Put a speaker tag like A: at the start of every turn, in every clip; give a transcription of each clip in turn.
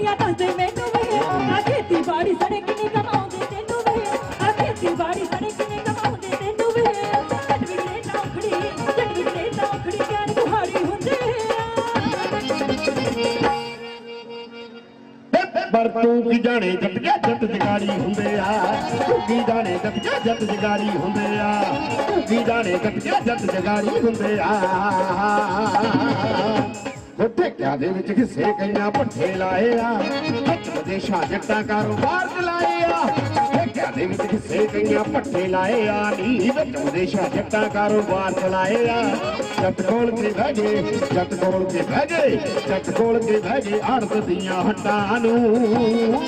A: ਦੁਨੀਆ ਦੱਸਦੇ ਮੈਨੂੰ ਵੇ ਆ ਖੇਤੀਬਾੜੀ ਸੜੇ ਕਿਨੇ ਕਮਾਉਂਦੇ ਤੈਨੂੰ ਵੇ ਆ? ਖੇਤੀਬਾੜੀ ਸੜੇ ਕਿਨੇ ਕਮਾਉਂਦੇ ਤੈਨੂੰ ਵੇ ਜੱਟ ਵਿਗੜੇ ਨੌਕੜੀ ਜੱਟ ਵਿਗੜੇ ਨੌਕੜੀ ਕਹਿਣ ਕੁਹਾੜੀ ਹੁੰਦੇ
B: ਪਰ ਤੂੰ ਕੀ ਜਾਣੇ ਜੱਟ ਗਿਆ ਜੱਟ ਜਗਾੜੀ ਹੁੰਦੇ ਆ? ਤੂੰ ਕੀ ਜਾਣੇ ਜੱਟ ਗਿਆ ਜੱਟ ਜਗਾਰੀ ਹੁੰਦੇ ਆ? ਤੂੰ ਕੀ ਜਾਣੇ ਜੱਟ ਗਿਆ ਜੱਟ ਜਗਾਰੀ ਹੁੰਦੇ ਆ? ਠੇਕਿਆਂ ਦੇ ਵਿੱਚ ਹਿੱਸੇ ਕਈਆਂ ਪੱਠੇ ਲਾਏ ਆ? ਵਿੱਚ ਵਿਦੇਸ਼ਾਂ ਜੱਟਾਂ ਕਾਰੋਬਾਰ ਚਲਾਏ ਆ। ਠੇਕਿਆਂ ਦੇ ਵਿੱਚ ਹਿੱਸੇ ਕਈਆਂ ਪੱਠੇ ਲਾਏ ਆ? ਨੀ ਵਿੱਚ ਵਿਦੇਸ਼ਾਂ ਜੱਟਾਂ ਕਾਰੋਬਾਰ ਚਲਾਏ ਆ। ਜੱਟ ਕੋਲ ਕੇ ਬਹਿ ਗਏ, ਜੱਟ ਕੋਲ ਕੇ ਬਹਿ ਗਏ, ਜੱਟ ਕੋਲ ਕੇ ਬਹਿ ਗਏ ਆੜਤ ਦੀਆਂ ਹੱਟਾਂ ਨੂੰ।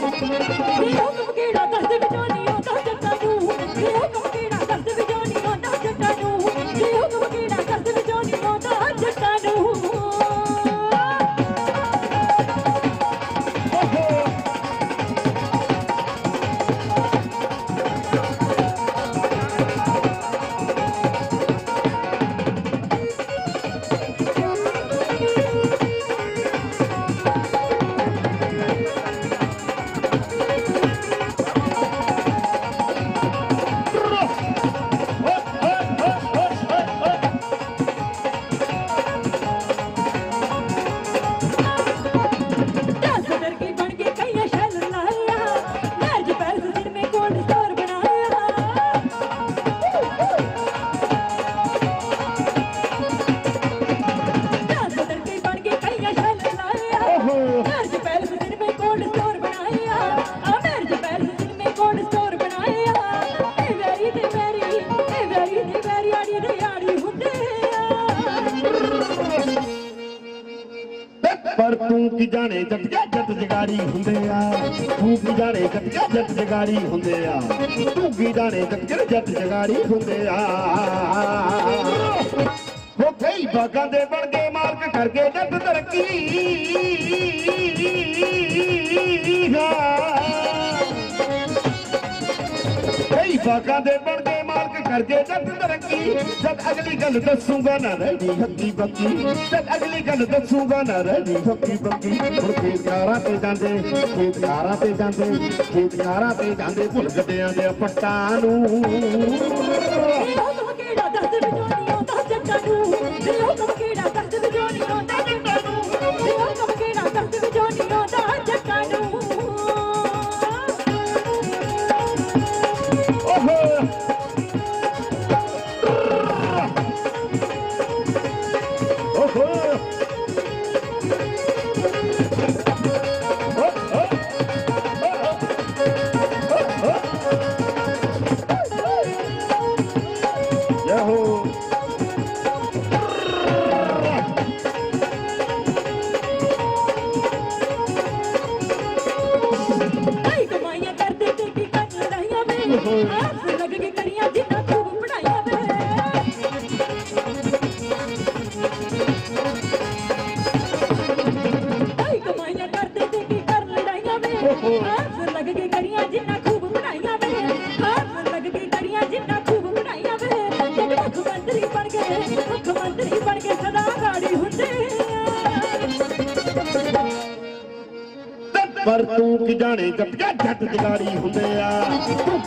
A: ਤੂੰ
B: ਕੀ ਜੱਟ ਜਗਾਰੀ ਹੁੰਦੇ ਆ। ਤੂੰ ਕੀ ਜਾਣੇ ਜੱਟ ਜਗਾਰੀ ਹੁੰਦੇ ਆ। ਹੋ ਕਈ ਬਾਗਾਂ ਦੇ ਬਣ ਗਏ ਮਾਲਕ ਕਰਕੇ ਜੱਟ ਤਰੱਕੀ। ਕਈ ਬਾਗਾਂ ਦੇ ਬਣ ਗਏ ਕਰਕੇ ਜੱਟ ਤਰੱਕੀ। ਜਦ ਅਗਲੀ ਗੱਲ ਦੱਸੂਗਾ ਨਾ ਰਹਿਦੀ ਹੱਕੀ ਬੱਕੀ। ਜਦ ਅਗਲੀ ਗੱਲ ਦੱਸੂਗਾ ਨਾ ਰਹਿਦੀ ਹੱਕੀ ਬੱਕੀ। ਹੁਣ ਖੇਤਕਾਰਾਂ ਤੇ ਜਾਂਦੇ, ਖੇਤਕਾਰਾਂ ਤੇ ਜਾਂਦੇ, ਖੇਤਕਾਰਾਂ ਤੇ ਜਾਂਦੇ ਭੁੱਲ ਗੱਡਿਆਂ ਦੇ ਪੱਟਾਂ ਨੂੰ।
A: ਇਹ ਕਿਹੜਾ ਦੱਸ ਵਿਚੋਨੀ ਆਉਂਦਾ ਜੱਟਾਂ ਨੂੰ। ਇਹ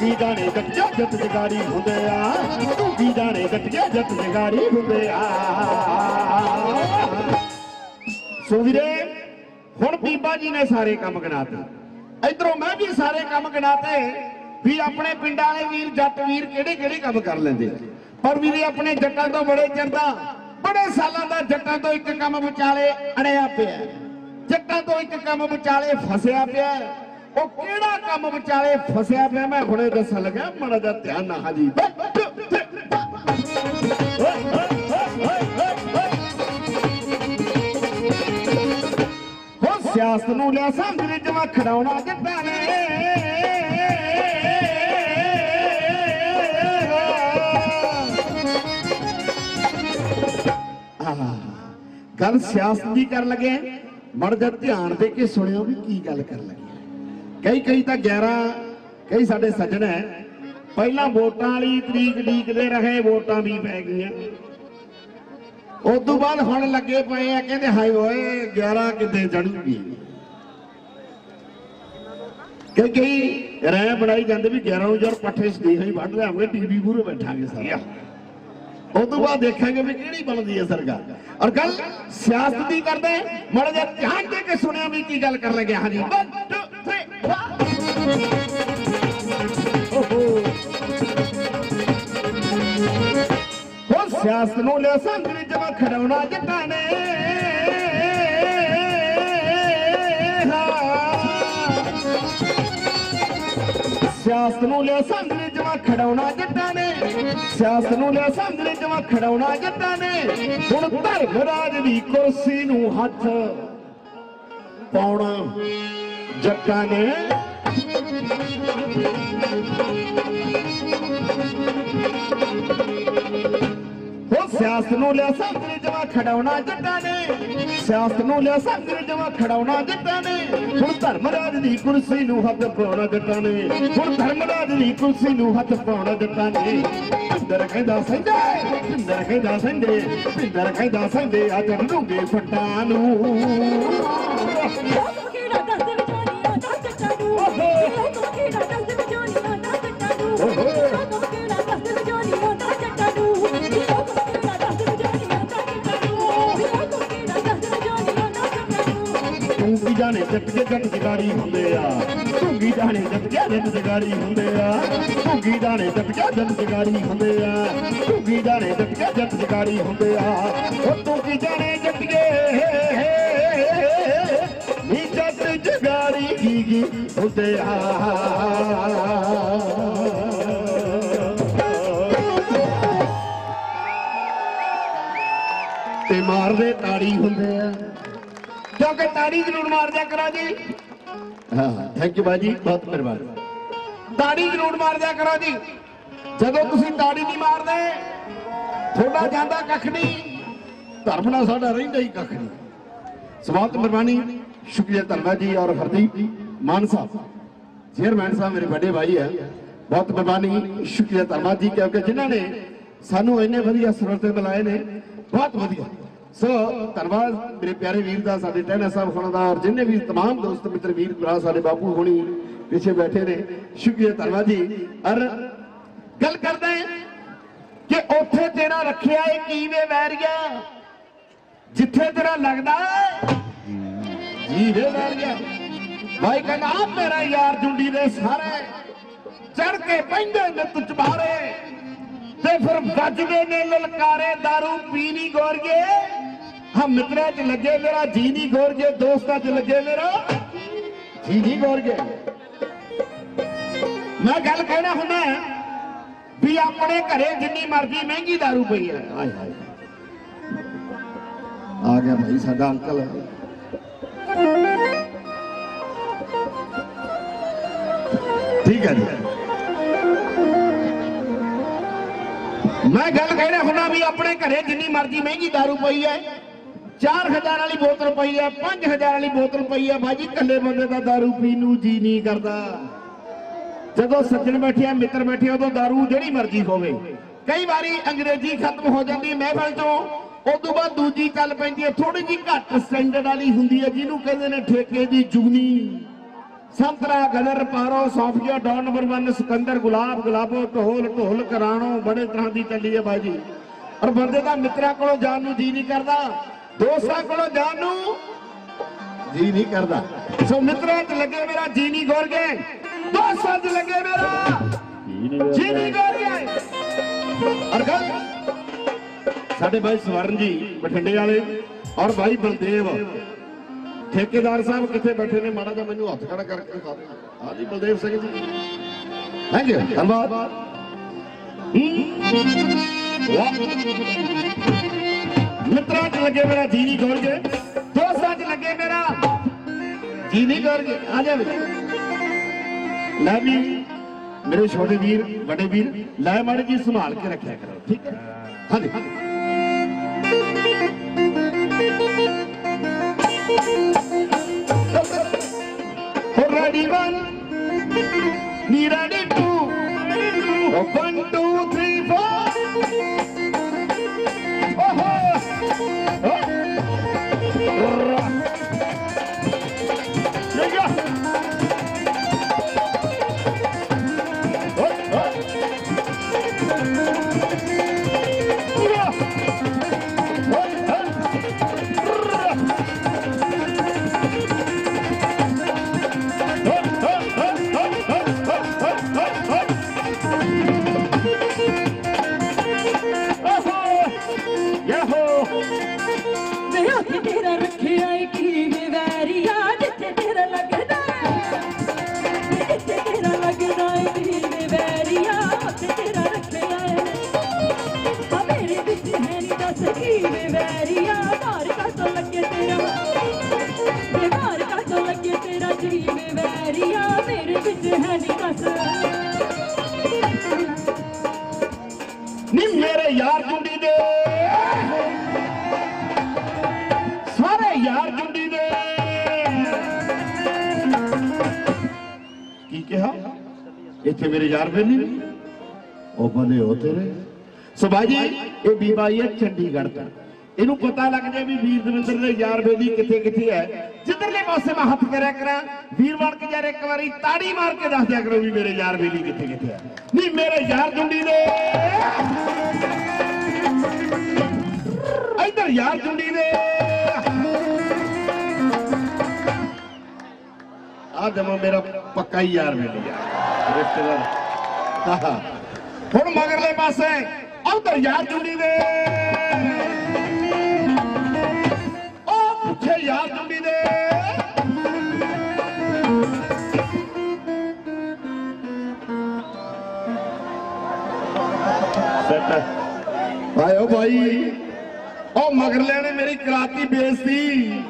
A: ਤੂੰ ਕੀ
B: ਜਾਣੇ ਜੱਟ ਗਿਆ ਹੁੰਦੇ ਆ। ਤੂੰ ਕੀ ਜਾਣੇ ਜੱਟ ਗਿਆ ਹੁੰਦੇ ਆ। ਸੋ ਵੀਰੇ, ਹੁਣ ਬੀਬਾ ਜੀ ਨੇ ਸਾਰੇ ਕੰਮ ਗਿਣਾਤੇ। ਇਧਰੋਂ ਮੈਂ ਵੀ ਸਾਰੇ ਕੰਮ ਗਿਣਾਤੇ ਵੀ ਆਪਣੇ ਪਿੰਡਾਂ ਵਾਲੇ ਵੀਰ, ਜੱਟ ਵੀਰ ਕਿਹੜੇ ਕਿਹੜੇ ਕੰਮ ਕਰ ਲੈਂਦੇ ਪਰ ਵੀਰੇ, ਆਪਣੇ ਜੱਟਾਂ ਤੋਂ ਬੜੇ ਚਿਰ ਬੜੇ ਸਾਲਾਂ ਦਾ ਜੱਟਾਂ ਤੋਂ ਇੱਕ ਕੰਮ ਵਿਚਾਲੇ ਅੜਿਆ ਪਿਆ। ਜੱਟਾਂ ਤੋਂ ਇੱਕ ਕੰਮ ਵਿਚਾਲੇ ਫਸਿਆ ਪਿਆ। ਉਹ ਕਿਹੜਾ ਕੰਮ ਵਿਚਾਲੇ ਫਸਿਆ ਪਿਆ? ਮੈਂ ਹੁਣੇ ਦੱਸਣ ਲੱਗਾ ਮਾੜਾ ਜਿਹਾ ਧਿਆਨ ਨਾਲ ਹਾਜੀ। ਹੋ ਸਿਆਸਤ ਨੂੰ ਲਿਆ ਸੰਗਰੇ ਜਮਾ ਖੜਾਉਣਾ ਜੱਟਾਂ ਨੇ ਗੱਲ ਸਿਆਸਤ ਦੀ ਕਰਨ ਲੱਗੇ ਮੜ ਜਾ ਧਿਆਨ ਦੇ ਕੇ ਸੁਣਿਓ ਵੀ ਕੀ ਗੱਲ ਕਰ ਲੱਗੇ। ਕਈ ਕਈ ਤਾਂ 11 ਕਈ ਸਾਡੇ ਸੱਜਣ ਹੈ। ਪਹਿਲਾਂ ਵੋਟਾਂ ਵਾਲੀ ਤਰੀਕ ਡੀਕਦੇ ਰਹੇ, ਵੋਟਾਂ ਵੀ ਪੈ ਗਈਆਂ। ਉਸ ਤੋਂ ਬਾਅਦ ਹੁਣ ਲੱਗੇ ਪਏ ਆ, ਕਹਿੰਦੇ ਹਾਏ ਓਏ 11 ਕਿੱਦੇ ਚੜੂਗੀ ਕਿ ਰਾਇ ਬਣਾਈ ਜਾਂਦੇ ਵੀ 11 ਨੂੰ ਜਦ ਪੱਠੇ ਸਨੇਹ ਹੀ ਵੱਢ ਲਿਆਵਾਂਗੇ ਟੀਵੀ ਮੂਹਰੇ ਬੈਠਾਂਗੇ ਸਾਰੇ। ਉਸ ਤੋਂ ਬਾਅਦ ਦੇਖਾਂਗੇ ਵੀ ਕਿਹੜੀ ਬਣਦੀ ਹੈ ਸਰਕਾਰ। ਔਰ ਗੱਲ ਸਿਆਸਤ ਦੀ ਕਰਦੇ, ਮਾੜਾ ਜਿਹਾ ਧਿਆਨ ਦੇ ਕੇ ਸੁਣਿਆ ਵੀ ਕੀ ਗੱਲ ਕਰਨ ਲੱਗਿਆ ਹਾਂਜੀ 1 ਸਿਆਸਤ ਨੂੰ ਲਿਆ ਸੰਗਰੀ ਜਮਾ ਖੜਾਉਣਾ ਜੱਟਾਂ ਨੇ। ਸਿਆਸਤ ਨੂੰ ਲਿਆ ਸੰਗਰੀ ਜਮਾ ਖੜਾਉਣਾ ਜੱਟਾਂ ਨੇ। ਸਿਆਸਤ ਨੂੰ ਲਿਆ ਸੰਗਰੀ ਜਮਾ ਖੜਾਉਣਾ ਜੱਟਾਂ ਨੇ। ਹੁਣ ਧਰਮ ਰਾਜ ਦੀ ਕੁਰਸੀ ਨੂੰ ਹੱਥ ਪਾਉਣਾ। ਜੱਟਾਂ ਨੇ ਉਹ ਸਿਆਸਤ ਨੂੰ ਲਿਆ ਸੰਗਰੀ ਜਮਾ ਖੜਾਉਣਾ ਜੱਟਾਂ ਨੇ। ਸਿਆਸਤ ਨੂੰ ਲਿਆ ਸੰਗਰੀ ਜਮਾ ਖੜਾਉਣਾ ਜੱਟਾਂ ਨੇ। ਹੁਣ ਧਰਮ ਰਾਜ ਦੀ ਕੁਰਸੀ ਨੂੰ ਹੱਥ ਪਾਉਣਾ ਜੱਟਾਂ ਨੇ। ਹੁਣ ਧਰਮ ਰਾਜ ਦੀ ਕੁਰਸੀ ਨੂੰ ਹੱਥ ਪਾਉਣਾ ਜੱਟਾਂ ਨੇ। ਪਿੰਦਰ ਕਹਿੰਦਾ ਸੰਜੇ, ਪਿੰਦਰ ਕਹਿੰਦਾ ਸੰਜੇ, ਪਿੰਦਰ ਕਹਿੰਦਾ ਸੰਜੇ ਆ ਜੜ ਲੂਗੇ ਫੱਟਾਂ ਨੂੰ। ਜਾਣੇ ਜੱਟ ਕੇ ਜੱਟ ਜਗਾੜੀ ਹੁੰਦੇ ਆ। ਤੂੰ ਕੀ ਜਾਣੇ ਜੱਟ ਕੇ ਜੱਟ ਜਗਾੜੀ ਹੁੰਦੇ ਆ। ਤੂੰ ਜਾਣੇ ਜੱਟ ਕੇ ਜੱਟ ਜਗਾੜੀ ਹੁੰਦੇ ਆ। ਤੂੰ ਜਾਣੇ ਜੱਟ ਕੇ ਜੱਟ ਜਗਾੜੀ ਹੁੰਦੇ ਆ। ਉਹ ਤੂੰ ਕੀ ਜਾਣੇ ਜੱਟ ਕੇ ਨੀ ਜੱਟ ਜਗਾੜੀ ਕੀ ਕੀ ਹੁੰਦੇ ਆ। ਤੇ ਮਾਰਦੇ ਤਾੜੀ ਹੁੰਦੇ ਆ। ਕਿਉਂਕਿ ਤਾੜੀ ਜ਼ਰੂਰ ਮਾਰ ਦਿਆ ਕਰੋ ਜੀ ਹਾਂ ਥੈਂਕ ਯੂ ਬਾਜੀ ਬਹੁਤ ਮਿਹਰਬਾਨੀ ਤਾੜੀ ਜ਼ਰੂਰ ਮਾਰ ਦਿਆ ਕਰੋ ਜੀ ਜਦੋਂ ਤੁਸੀਂ ਤਾੜੀ ਨਹੀਂ ਮਾਰਦੇ ਤੁਹਾਡਾ ਜਾਂਦਾ ਕੱਖ ਨਹੀਂ। ਧਰਮ ਨਾਲ ਸਾਡਾ ਰਹਿੰਦਾ ਹੀ ਕੱਖ ਨਹੀਂ। ਸਵਾਗਤ ਮਿਹਰਬਾਨੀ ਸ਼ੁਕਰੀਆ ਧੰਨਵਾਦ ਜੀ ਔਰ ਹਰਦੀਪ ਮਾਨ ਸਾਹਿਬ। ਚੇਅਰਮੈਨ ਸਾਹਿਬ ਮੇਰੇ ਵੱਡੇ ਭਾਈ ਹੈ ਬਹੁਤ ਮਿਹਰਬਾਨੀ ਸ਼ੁਕਰੀਆ ਧੰਨਵਾਦ ਜੀ ਕਿਉਂਕਿ ਜਿਨ੍ਹਾਂ ਨੇ ਸਾਨੂੰ ਇੰਨੇ ਵਧੀਆ ਸਰਵਰ ਤੇ ਬੁਲਾਏ ਨੇ ਬਹੁਤ ਵਧੀਆ। ਸੋ ਧੰਨਵਾਦ ਮੇਰੇ ਪਿਆਰੇ ਵੀਰ ਦਾ ਸਾਡੇ ਟਹਿਣਾ ਸਾਹਿਬ ਹੋਣਾ ਦਾ ਔਰ ਜਿੰਨੇ ਵੀ तमाम ਦੋਸਤ ਮਿੱਤਰ ਵੀਰ ਭਰਾ ਸਾਡੇ ਬਾਪੂ ਹੋਣੀ ਪਿੱਛੇ ਬੈਠੇ ਨੇ ਸ਼ੁਕਰੀਆ ਧੰਨਵਾਦ ਜੀ ਔਰ ਗੱਲ ਕਰਦੇ ਹਾਂ ਕਿ ਉੱਥੇ ਤੇਰਾ ਰੱਖਿਆ ਏ ਕੀਵੇਂ ਵੈਰੀਆ ਜਿੱਥੇ ਤੇਰਾ ਲੱਗਦਾ ਏ ਜੀ ਵੇ ਵੈਰੀਆ ਭਾਈ ਕਹਿੰਦਾ ਆ ਮੇਰਾ ਯਾਰ ਜੁੰਡੀ ਦੇ ਸਾਰੇ ਚੜ ਕੇ ਪੈਂਦੇ ਨੇ ਤੁਚ ਬਾਰੇ ਤੇ ਫਿਰ ਵੱਜਦੇ ਨੇ ਲਲਕਾਰੇ दारू ਪੀ ਨਹੀਂ ਗੋਰਗੇ ਹਾਂ ਮਿੱਤਰਾਂ 'ਚ ਲੱਗੇ ਮੇਰਾ ਜੀ ਨਹੀਂ ਗੋਰਗੇ ਦੋਸਤਾਂ 'ਚ ਲੱਗੇ ਮੇਰਾ ਜੀ ਨਹੀਂ ਗੋਰਗੇ ਮੈਂ ਗੱਲ ਕਹਿਣਾ ਹੁੰਦਾ ਵੀ ਆਪਣੇ ਘਰੇ ਜਿੰਨੀ ਮਰਜ਼ੀ ਮਹਿੰਗੀ दारू ਪਈ ਹੈ ਹਾਏ ਹਾਏ ਆ ਗਿਆ ਭਾਈ ਸਾਡਾ ਅੰਕਲ ਠੀਕ ਹੈ ਜੀ ਮੈਂ ਗੱਲ ਕਹਿਣਾ ਹੁੰਦਾ ਵੀ ਆਪਣੇ ਘਰੇ ਜਿੰਨੀ ਮਰਜ਼ੀ ਮਹਿੰਗੀ दारू ਪਈ ਹੈ 4000 ਵਾਲੀ ਬੋਤਲ ਪਈ ਹੈ 5000 ਵਾਲੀ ਬੋਤਲ ਪਈ ਹੈ ਬਾਜੀ ਇਕੱਲੇ ਬੰਦੇ ਦਾ दारू ਪੀਣ ਨੂੰ ਜੀ ਨਹੀਂ ਕਰਦਾ ਜਦੋਂ ਸੱਜਣ ਬੈਠਿਆ ਮਿੱਤਰ ਬੈਠੇ ਉਦੋਂ दारू ਜਿਹੜੀ ਮਰਜ਼ੀ ਹੋਵੇ ਕਈ ਵਾਰੀ ਅੰਗਰੇਜ਼ੀ ਖਤਮ ਹੋ ਜਾਂਦੀ ਹੈ ਮਹਿਫਲ ਚੋਂ ਉਸ ਤੋਂ ਬਾਅਦ ਦੂਜੀ ਚੱਲ ਪੈਂਦੀ ਹੈ ਥੋੜੀ ਜੀ ਘੱਟ ਸਟੈਂਡਰਡ ਵਾਲੀ ਹੁੰਦੀ ਹੈ ਜਿਹਨੂੰ ਕਹਿੰਦੇ ਨੇ ਠੇਕੇ ਦੀ ਜੁਗਨੀ ਸੰਤਰਾ Gadar Paro Sofia Don number 1 Sikandar ਗੁਲਾਬ ਗੁਲਾਬੋ ਢੋਲ ਢੋਲ ਕਰਾਣੋ ਬੜੇ ਤਰ੍ਹਾਂ ਦੀ ਚੱਲੀ ਹੈ ਬਾਜੀ ਔਰ ਬੰਦੇ ਦਾ ਮਿੱਤਰਾਂ ਕੋਲੋਂ ਜਾਣ ਨੂੰ ਜੀ ਨਹੀਂ ਕਰਦਾ ਦੋਸਤਾਂ ਕੋਲੋਂ ਜਾਣ ਨੂੰ ਜੀ ਨਹੀਂ ਕਰਦਾ। ਸੋ ਮਿੱਤਰਾਂ 'ਚ ਲੱਗੇ ਮੇਰਾ ਜੀ ਨਹੀਂ ਗੋਰ ਗਏ ਦੋਸਤਾਂ 'ਚ ਲੱਗੇ ਮੇਰਾ ਜੀ ਨਹੀਂ ਗੋਰ ਗਏ ਔਰ ਗੱਲ ਸਾਡੇ ਭਾਈ ਸਵਰਨ ਜੀ ਬਠਿੰਡੇ ਵਾਲੇ ਔਰ ਭਾਈ ਬਲਦੇਵ। ਠੇਕੇਦਾਰ ਸਾਹਿਬ ਕਿੱਥੇ ਬੈਠੇ ਨੇ? ਮਾੜਾ ਜਿਹਾ ਮੈਨੂੰ ਹੱਥ ਖੜਾ ਕਰਕੇ ਦਿਖਾ ਦਿਓ। ਹਾਂਜੀ ਬਲਦੇਵ ਸਿੰਘ ਜੀ। ਥੈਂਕ ਯੂ ਧੰਨਵਾਦ। ਮਿੱਤਰਾਂ 'ਚ ਲੱਗੇ ਮੇਰਾ ਜੀ ਨਹੀਂ ਗੋਲ ਕੇ ਦੋਸਤਾਂ 'ਚ ਲੱਗੇ ਮੇਰਾ ਜੀ ਨਹੀਂ ਗੋਲ ਕੇ ਆ ਜਾ ਵੀ ਲੈ ਵੀ ਮੇਰੇ ਛੋਟੇ ਵੀਰ ਵੱਡੇ ਵੀਰ ਲੈ ਮਾੜੇ ਜੀ ਸੰਭਾਲ ਕੇ ਰੱਖਿਆ ਕਰੋ ਠੀਕ ਹੈ? ਹਾਂਜੀ Oh, ready நீரடி நீரடி ਵੈਰੀਆ ਤੇਰਾ ਲੱਗਦਾ ਤੇਰਾ ਲੱਗਦਾ ਵੈਰੀਆ ਤੇਰਾ ਰੱਖਿਆ ਏ ਆ ਮੇਰੇ ਵਿੱਚ ਵੈਰੀਆ
A: ਲੱਗੇ ਤੇਰਾ ਤੇ ਲੱਗੇ ਤੇਰਾ ਜਿਵੇਂ ਮੇਰੇ ਵਿੱਚ ਹੈ ਨੀ
B: ਨੀ ਮੇਰੇ ਯਾਰ ਜੁੰਡੀ ਦੇ। ਯਾਰ ਜੁੰਡੀ ਦੇ। ਕੀ ਕਿਹਾ? ਇੱਥੇ ਮੇਰੇ ਯਾਰ ਫਿਰ ਨਹੀਂ। ਉਹ ਬੰਦੇ ਹੋ ਤੇਰੇ। ਸੋ ਬਾਜੀ ਇਹ ਬੀਬਾਈ ਹੈ ਚੰਡੀਗੜ੍ਹ ਤੋਂ ਇਹਨੂੰ ਪਤਾ ਲੱਗ ਜੇ ਵੀ ਵੀਰ ਦਵਿੰਦਰ ਦੇ ਯਾਰ ਬੇਦੀ ਕਿੱਥੇ ਕਿੱਥੇ ਹੈ। ਜਿੱਧਰਲੇ ਪਾਸੇ ਮੈਂ ਹੱਥ ਕਰਿਆ ਕਰਾਂ, ਵੀਰ ਬਣ ਕੇ ਯਾਰ ਇੱਕ ਵਾਰੀ ਤਾੜੀ ਮਾਰ ਕੇ ਦੱਸ ਦਿਆ ਕਰੋ ਵੀ ਮੇਰੇ ਯਾਰ ਬੇਦੀ ਕਿੱਥੇ ਕਿੱਥੇ ਹੈ। ਨਹੀਂ, ਮੇਰੇ ਯਾਰ ਜੁੰਡੀ ਦੇ। ਇੱਧਰ ਯਾਰ ਜੁੰਡੀ ਦੇ। ਆ ਜਮਾ ਮੇਰਾ ਪੱਕਾ ਹੀ ਯਾਰ ਬੇਲੀ ਆ ਰਿਸ਼ਤੇਦਾਰ। ਹੁਣ ਮਗਰਲੇ ਪਾਸੇ ਉਧਰ ਯਾਰ ਜੁੰਡੀ ਦੇ। ਉਹ ਪਿੱਛੇ ਯਾਰ ਜੁੰਡੀ ਦੇ। ਆਇਓ ਭਾਈ ਉਹ ਮਗਰਲੇ ਨੇ ਮੇਰੀ ਕਰਾਤੀ ਬੇਇੱਜ਼ਤੀ।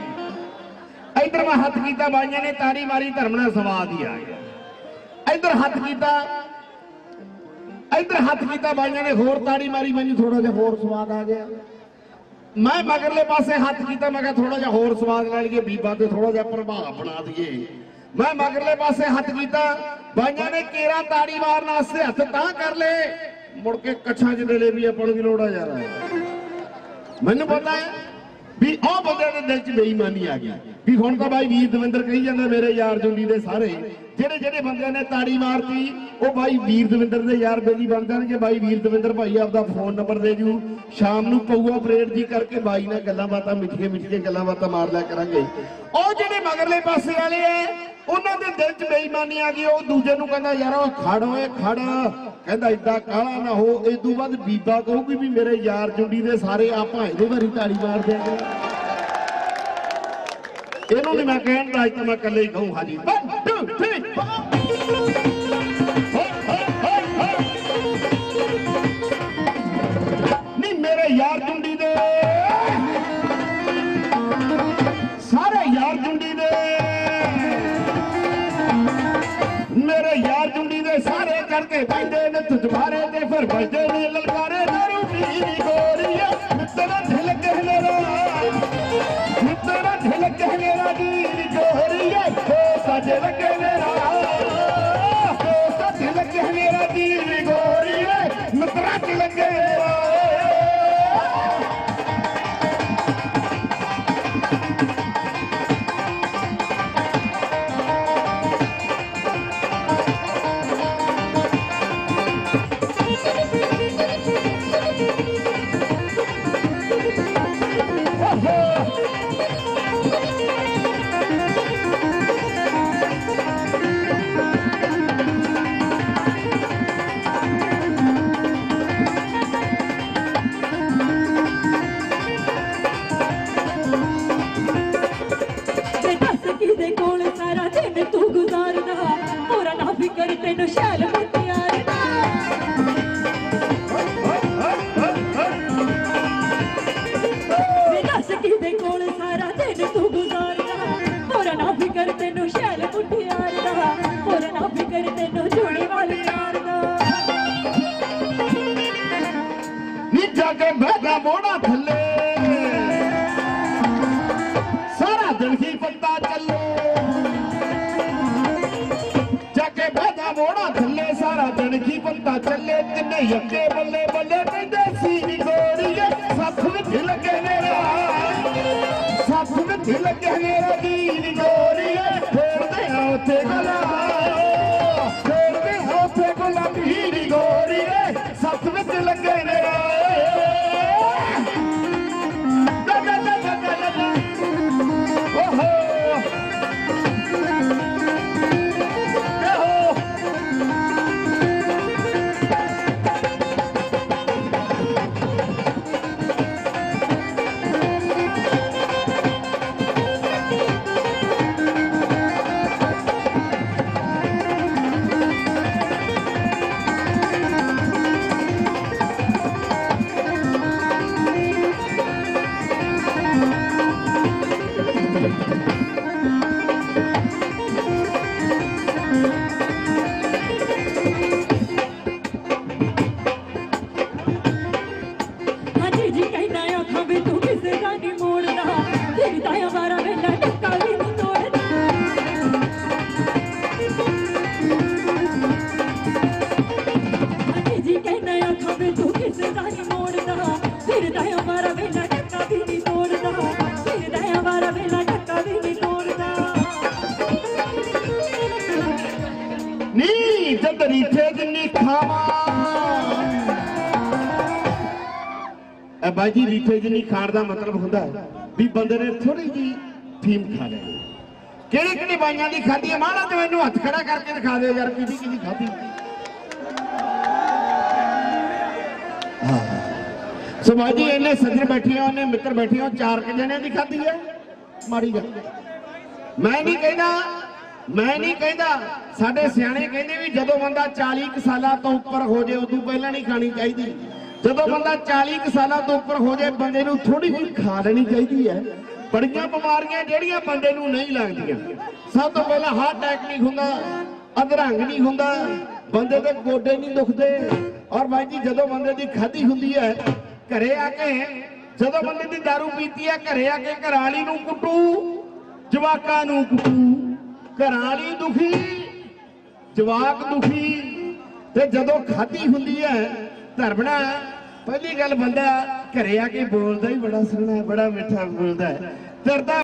B: ਮੈਂ ਹੱਥ ਕੀਤਾ ਬਾਈਆਂ ਨੇ ਤਾੜੀ ਮਾਰੀ, ਧਰਮ ਨਾਲ ਸਵਾਦ ਹੀ ਆ ਗਿਆ ਇੱਧਰ ਹੱਥ ਕੀਤਾ, ਇੱਧਰ ਹੱਥ ਕੀਤਾ ਬਾਈਆਂ ਨੇ, ਹੋਰ ਤਾੜੀ ਮਾਰੀ, ਮੈਨੂੰ ਥੋੜਾ ਜਿਹਾ ਹੋਰ ਸਵਾਦ ਆ ਗਿਆ। ਮੈਂ ਮਗਰਲੇ ਪਾਸੇ ਹੱਥ ਕੀਤਾ, ਮੈਂ ਕਿਹਾ ਥੋੜਾ ਜਿਹਾ ਹੋਰ ਸਵਾਦ ਲੈ ਲਈਏ, ਬੀਬਾ ਤੇ ਥੋੜਾ ਜਿਹਾ ਪ੍ਰਭਾਵ ਬਣਾ ਦਈਏ। ਮੈਂ ਮਗਰਲੇ ਪਾਸੇ ਹੱਥ ਕੀਤਾ, ਬਾਈਆਂ ਨੇ ਕੇਰਾ ਤਾੜੀ ਮਾਰਨ ਵਾਸਤੇ ਹੱਥ ਤਾਂ ਕਰ ਲਏ, ਮੁੜ ਕੇ ਕੱਛਾਂ ਚ ਦੇ ਵੀ ਆਪਾਂ ਨੂੰ ਵੀ ਲੋੜਾ ਜਾ ਰਿਹਾ ਮੈਨੂੰ ਪਤਾ ਹੈ ਵੀ ਉਹ ਬੰਦੇ ਦੇ ਦਿਲ 'ਚ ਬੇਈਮਾਨੀ ਆ ਗਈ। ਵੀ ਹੁਣ ਤਾਂ ਬਾਈ ਵੀਰ ਦਵਿੰਦਰ ਕਹੀ ਜਾਂਦਾ, ਮੇਰੇ ਯਾਰ ਜੁੰਡੀ ਦੇ ਸਾਰੇ। ਜਿਹੜੇ ਜਿਹੜੇ ਬੰਦਿਆਂ ਨੇ ਤਾੜੀ ਮਾਰਤੀ, ਉਹ ਬਾਈ ਵੀਰ ਦਵਿੰਦਰ ਦੇ ਯਾਰ ਬੇਲੀ ਬਣ ਜਾਣਗੇ। ਬਾਈ ਵੀਰ ਦਵਿੰਦਰ ਭਾਈ ਆਪਦਾ ਫੋਨ ਨੰਬਰ ਦੇ ਜੂ। ਸ਼ਾਮ ਨੂੰ ਪਊਆ ਪਰੇਡ ਜੀ ਕਰਕੇ ਬਾਈ ਨਾਲ ਗੱਲਾਂ ਬਾਤਾਂ, ਮਿੱਠੀਆਂ ਮਿੱਠੀਆਂ ਗੱਲਾਂ ਬਾਤਾਂ ਮਾਰ ਲਿਆ ਕਰਾਂਗੇ। ਉਹ ਜਿਹੜੇ ਮਗਰਲੇ ਪਾਸੇ ਵਾਲੇ ਐ ਉਹਨਾਂ ਦੇ ਦਿਲ 'ਚ ਬੇਈਮਾਨੀ ਆ ਗਈ, ਉਹ ਦੂਜੇ ਨੂੰ ਕਹਿੰਦਾ, ਯਾਰ ਉਹ ਖੜ ਓਏ, ਖੜ। ਕਹਿੰਦਾ ਏਦਾਂ ਕਾਲਾ ਨਾ ਹੋ। ਇਸ ਤੋਂ ਬਾਅਦ ਬੀਬਾ ਕਹੂਗੀ ਵੀ ਮੇਰੇ ਯਾਰ ਜੁੰਡੀ ਦੇ ਸਾਰੇ ਆਪਾਂ ਇਹਦੇ ਵਾਰੀ ਤਾੜੀ ਮਾਰ ਦਿਆਂਗੇ। ਇਹਨੂੰ ਨਹੀਂ ਮੈਂ ਕਹਿਣ ਦਾ ਅੱਜ ਤਾਂ ਮੈਂ ਇਕੱਲੇ ਹੀ ਕਹੂੰ, ਹਾਂਜੀ। 1 2 3 ਤੁਝਵਾਰੇ ਤੇ ਫਿਰ ਬੈਠੇ ਨੇ ਲਲਕਾਰੇ ਦਾਰੂ ਪੀਣੀ ਗੋਰੀਆ ਮਿੱਤਰਾ ਢਿਲਕ ਮੇਰਾ ਮਿੱਤਰਾ ਢਿਲਕ ਮੇਰਾ ਦੀ ਗੋਰੀਆ ਹੋ ਸਜ ਲੱਗੇ ਮੇਰਾ ਹੋ ਸਜ ਲੱਗੇ ਮੇਰਾ ਦੀਨ ਗੋਰੀਆ ਮਿੱਤਰਾ ਢਿਲਕ ਮੇਰਾ ਚੱਲੇ ਜਾ ਕੇ ਮੋੜਾ ਥੱਲੇ, ਸਾਰਾ ਦਿਨ ਹੀ ਪੱਤਾ ਚੱਲੇ। ਤਿੰਨੇ ਅੱਗੇ ਬੱਲੇ ਬੱਲੇ ਕਹਿੰਦੇ ਸੀ ਨੀ ਗੋਰੀਏ ਸੱਤ ਵਿੱਚ ਲੱਗੇ ਮੇਰਾ ਸੱਤ ਵਿੱਚ ਲੱਗੇ ਮੇਰਾ ਦੀਨ ਗੋਰੀਏ, ਫੇਰਦੇ ਆ ਉੱਥੇ ਗਲਾ। ਫੇਰਦੇ ਆ ਉੱਥੇ ਗੁਲਾਬੀ ਨੀ ਗੋਰੀਏ ਸੱਤ ਵਿੱਚ ਲੱਗੇ ਬਾਈ ਜੀ, ਰੀਠੇ ਜਿੰਨੀ ਖਾਣ ਦਾ ਮਤਲਬ ਹੁੰਦਾ ਹੈ ਵੀ ਬੰਦੇ ਨੇ ਥੋੜੀ ਜੀ ਫੀਮ ਖਾ ਲੈਣੀ ਕਿਹੜੀ ਕਿਹੜੀ ਬਾਈਆਂ ਦੀ ਖਾਧੀ ਹੈ? ਮਹਾਰਾਜ ਮੈਨੂੰ ਹੱਥ ਖੜਾ ਕਰਕੇ ਦਿਖਾ ਦਿਓ ਯਾਰ, ਕਿਹਦੀ ਕਿਹਦੀ ਖਾਧੀ। ਹਾਂ। ਇਹਨੇ ਸੱਜਣ ਬੈਠੇ ਹੋ ਨੇ ਮਿੱਤਰ ਬੈਠੇ ਹੋ ਚਾਰ ਕੁ ਜਣਿਆਂ ਦੀ ਖਾਧੀ ਹੈ। ਮਾੜੀ ਗੱਲ। ਮੈਂ ਨਹੀਂ ਕਹਿੰਦਾ, ਮੈਂ ਨਹੀਂ ਕਹਿੰਦਾ, ਸਾਡੇ ਸਿਆਣੇ ਕਹਿੰਦੇ ਵੀ ਜਦੋਂ ਬੰਦਾ 40 ਕੁ ਸਾਲਾਂ ਤੋਂ ਉੱਪਰ ਹੋ ਜੇ, ਉਦੋਂ ਪਹਿਲਾਂ ਨਹੀਂ ਖਾਣੀ ਚਾਹੀਦੀ। ਜਦੋਂ ਬੰਦਾ 40 ਕੁ ਸਾਲਾਂ ਤੋਂ ਉੱਪਰ ਹੋ ਜੇ ਬੰਦੇ ਨੂੰ ਥੋੜੀ ਜਿਹੀ ਖਾ ਲੈਣੀ ਚਾਹੀਦੀ ਹੈ। ਬੜੀਆਂ ਬਿਮਾਰੀਆਂ ਜਿਹੜੀਆਂ ਬੰਦੇ ਨੂੰ ਨਹੀਂ ਲੱਗਦੀਆਂ। ਸਭ ਤੋਂ ਪਹਿਲਾਂ ਹਾਰਟ ਅਟੈਕ ਨਹੀਂ ਹੁੰਦਾ, ਅਧਰੰਗ ਨਹੀਂ ਹੁੰਦਾ, ਬੰਦੇ ਦੇ ਗੋਡੇ ਨਹੀਂ ਦੁਖਦੇ। ਔਰ ਬਾਈ ਜੀ, ਜਦੋਂ ਬੰਦੇ ਦੀ ਖਾਧੀ ਹੁੰਦੀ ਹੈ, ਘਰੇ ਆ ਕੇ, ਜਦੋਂ ਬੰਦੇ ਦੀ दारू ਪੀਤੀ ਹੈ, ਘਰੇ ਆ ਕੇ ਘਰਾਲੀ ਨੂੰ ਕੁੱਟੂ, ਜਵਾਕਾਂ ਨੂੰ ਕੁੱਟੂ। ਘਰਾਲੀ ਦੁਖੀ, ਜਵਾਕ ਦੁਖੀ। ਤੇ ਜਦੋਂ ਖਾਧੀ ਹੁੰਦੀ ਹੈ, ਧਰਮਣਾ ਪਹਿਲੀ ਗੱਲ ਬੰਦਾ ਘਰੇ ਆ ਕੇ ਬੋਲਦਾ ਹੀ ਬੜਾ ਸੋਹਣਾ ਬੜਾ ਮਿੱਠਾ ਬੋਲਦਾ ਹੈ। ਦਰਦਾ